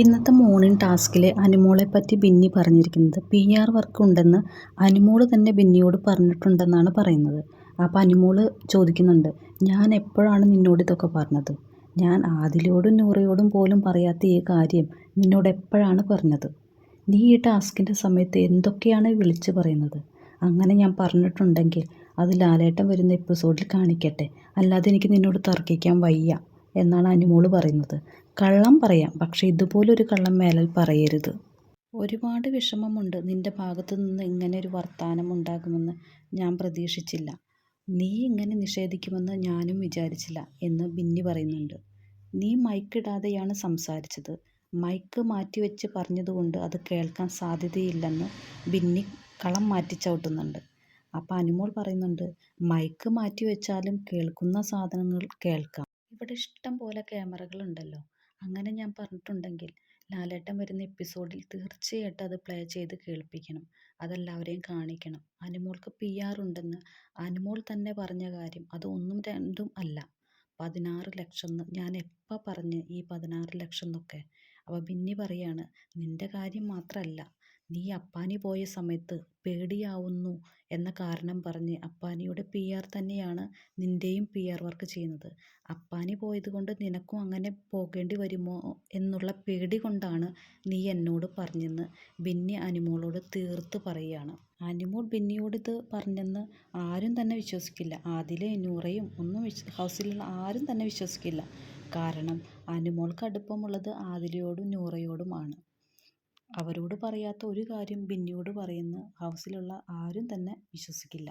ഇന്നത്തെ മോർണിംഗ് ടാസ്കിൽ അനുമോളെ പറ്റി ബിന്നി പറഞ്ഞിരിക്കുന്നത്. പി ആർ വർക്ക് ഉണ്ടെന്ന് അനുമോൾ തന്നെ ബിന്നിയോട് പറഞ്ഞിട്ടുണ്ടെന്നാണ് പറയുന്നത്. അപ്പോൾ അനുമോൾ ചോദിക്കുന്നുണ്ട് ഞാൻ എപ്പോഴാണ് നിന്നോട് ഇതൊക്കെ പറഞ്ഞത്? ഞാൻ ആദിലോടും നൂറയോടും പോലും പറയാത്ത ഈ കാര്യം നിന്നോട് എപ്പോഴാണ് പറഞ്ഞത്? നീ ഈ ടാസ്കിന്റെ സമയത്ത് എന്തൊക്കെയാണ് വിളിച്ചു പറയുന്നത്? അങ്ങനെ ഞാൻ പറഞ്ഞിട്ടുണ്ടെങ്കിൽ അത് ലാലേട്ടം വരുന്ന എപ്പിസോഡിൽ കാണിക്കട്ടെ. അല്ലാതെ എനിക്ക് നിന്നോട് തർക്കിക്കാൻ വയ്യ. എന്നാണ് അനുമോൾ പറയുന്നത്. കള്ളം പറയാം പക്ഷേ ഇതുപോലൊരു കള്ളം മേലൽ പറയരുത്. ഒരുപാട് വിഷമമുണ്ട് നിന്റെ ഭാഗത്തു നിന്ന് ഇങ്ങനെ ഒരു വർത്തമാനം ഉണ്ടാകുമെന്ന് ഞാൻ പ്രതീക്ഷിച്ചില്ല. നീ ഇങ്ങനെ നിഷേധിക്കുമെന്ന് ഞാനും വിചാരിച്ചില്ല എന്ന് ബിന്നി പറയുന്നുണ്ട്. നീ മൈക്കിടാതെയാണ് സംസാരിച്ചത്. മൈക്ക് മാറ്റിവെച്ച് പറഞ്ഞതുകൊണ്ട് അത് കേൾക്കാൻ സാധ്യതയില്ലെന്ന് ബിന്നി കളം മാറ്റിച്ചവിട്ടുന്നുണ്ട് അപ്പോൾ അനുമോൾ പറയുന്നുണ്ട് മൈക്ക് മാറ്റി വെച്ചാലും കേൾക്കുന്ന സാധനങ്ങൾ കേൾക്കാം. ഇവിടെ ഇഷ്ടം പോലെ ക്യാമറകളുണ്ടല്ലോ. അങ്ങനെ ഞാൻ പറഞ്ഞിട്ടുണ്ടെങ്കിൽ ലാലേട്ടൻ വരുന്ന എപ്പിസോഡിൽ തീർച്ചയായിട്ടും അത് പ്ലേ ചെയ്ത് കേൾപ്പിക്കണം. അതെല്ലാവരെയും കാണിക്കണം. അനുമോൾക്ക് പി ആർ ഉണ്ടെന്ന് അനുമോൾ തന്നെ പറഞ്ഞ കാര്യം അത് ഒന്നും രണ്ടും അല്ല. പതിനാറ് ലക്ഷം ഞാൻ എപ്പോൾ പറഞ്ഞ് ഈ പതിനാറ് ലക്ഷം എന്നൊക്കെ. അപ്പോൾ ബിന്നി പറയാണ് നിന്റെ കാര്യം മാത്രമല്ല നീ അപ്പാനി പോയ സമയത്ത് പേടിയാവുന്നു എന്ന കാരണം പറഞ്ഞ് അപ്പാനിയുടെ പി ആർ തന്നെയാണ് നിന്റെയും പി ആർ വർക്ക് ചെയ്യുന്നത്. അപ്പാനി പോയതുകൊണ്ട് നിനക്കും അങ്ങനെ പോകേണ്ടി വരുമോ? എന്നുള്ള പേടി കൊണ്ടാണ് നീ എന്നോട് പറഞ്ഞെന്ന് ബിന്നി അനുമോളോട് തീർത്ത് പറയുകയാണ്. അനുമോൾ ബിന്നിയോട് ഇത് പറഞ്ഞെന്ന് ആരും തന്നെ വിശ്വസിക്കില്ല. ആദിലെ നൂറയും ഒന്നും ഹൗസിലുള്ള ആരും തന്നെ വിശ്വസിക്കില്ല. കാരണം അനുമോൾക്ക് അടുപ്പമുള്ളത് ആദിലയോടും നൂറയോടുമാണ്. അവരോട് പറയാത്ത ഒരു കാര്യം ബിന്നിയോട് പറയുന്ന ഹൗസിലുള്ള ആരും തന്നെ വിശ്വസിക്കില്ല.